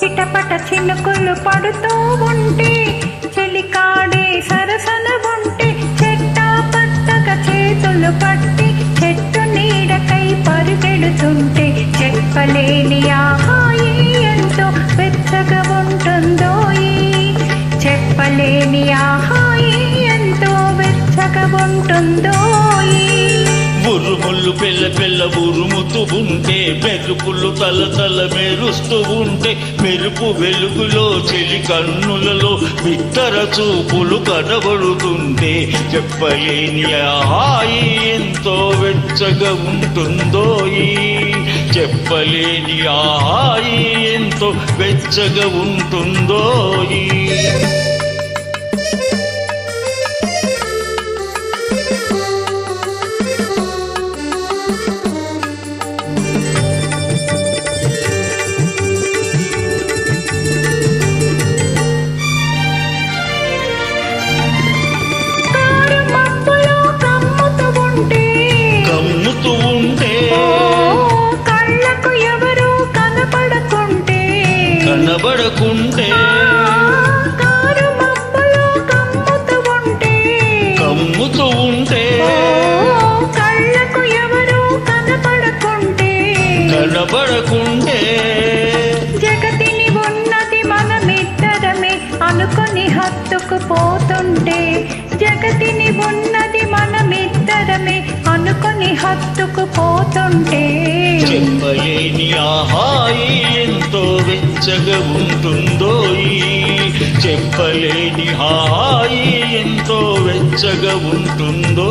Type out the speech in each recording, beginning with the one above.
చిటపట చినుకులు పడుతూ ఉంటే చెలికాడే సరసన ఉంటే చెట్టా పట్టక చేతులు పట్టి చెట్టు నీడకై పరుగెడుతుంటే చెప్పలేని ఆ ఉరుములు పెళ్ళ పెళ్ళ ఉరుముతూ ఉంటే మెరుపులు తల తల మెరుస్తూ ఉంటే మెరుపు వెలుగులో చెలి కన్నులలో బిత్తర చూపులు కనబడుతుంటే చెప్పలేని హాయి ఎంతో వెచ్చగా ఉంటుందో చెప్పలేని ఆ హాయి ఎంతో వెచ్చగా ఉంటుందో మబ్బులో కమ్ముతూ ఉంటే. కనబడకుంటే. జగతిని ఉన్నది మనమిద్దరమే అనుకొని హత్తుకు పోతుంటే జగతిని ఉన్నది మనమిద్దరమే అనుకొని హత్తుకు పోతుంటే చెప్పలేని ఆహాయి వెచ్చగా ఉంటుందో చెప్పలేని హాయి ఎంతో వెచ్చగా ఉంటుందో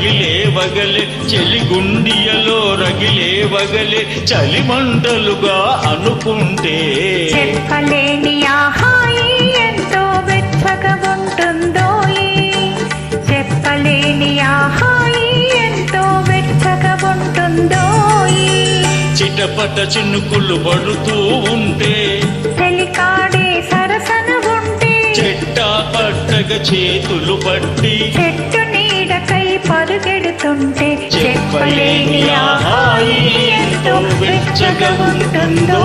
రగిలే వగలే చెలి గుండియలో రగిలే వగలే చలి మంటలుగా అనుకుంటే చెప్పలేని ఆహాయి ఎంతో వెచ్చగా ఉంటుందో. చెప్పలేని ఆహాయి ఎంతో వెచ్చగా ఉంటుందో. చిటపట చినుకులు పడుతూ ఉంటే చెలికాడే సరసన ఉంటే చెట్ట పట్టగ చేతులు పట్టి చెట్టు పరుగెడుతుంటే చెప్పలేని ఆహాయి ఎంతో వెచ్చగా ఉంటుందో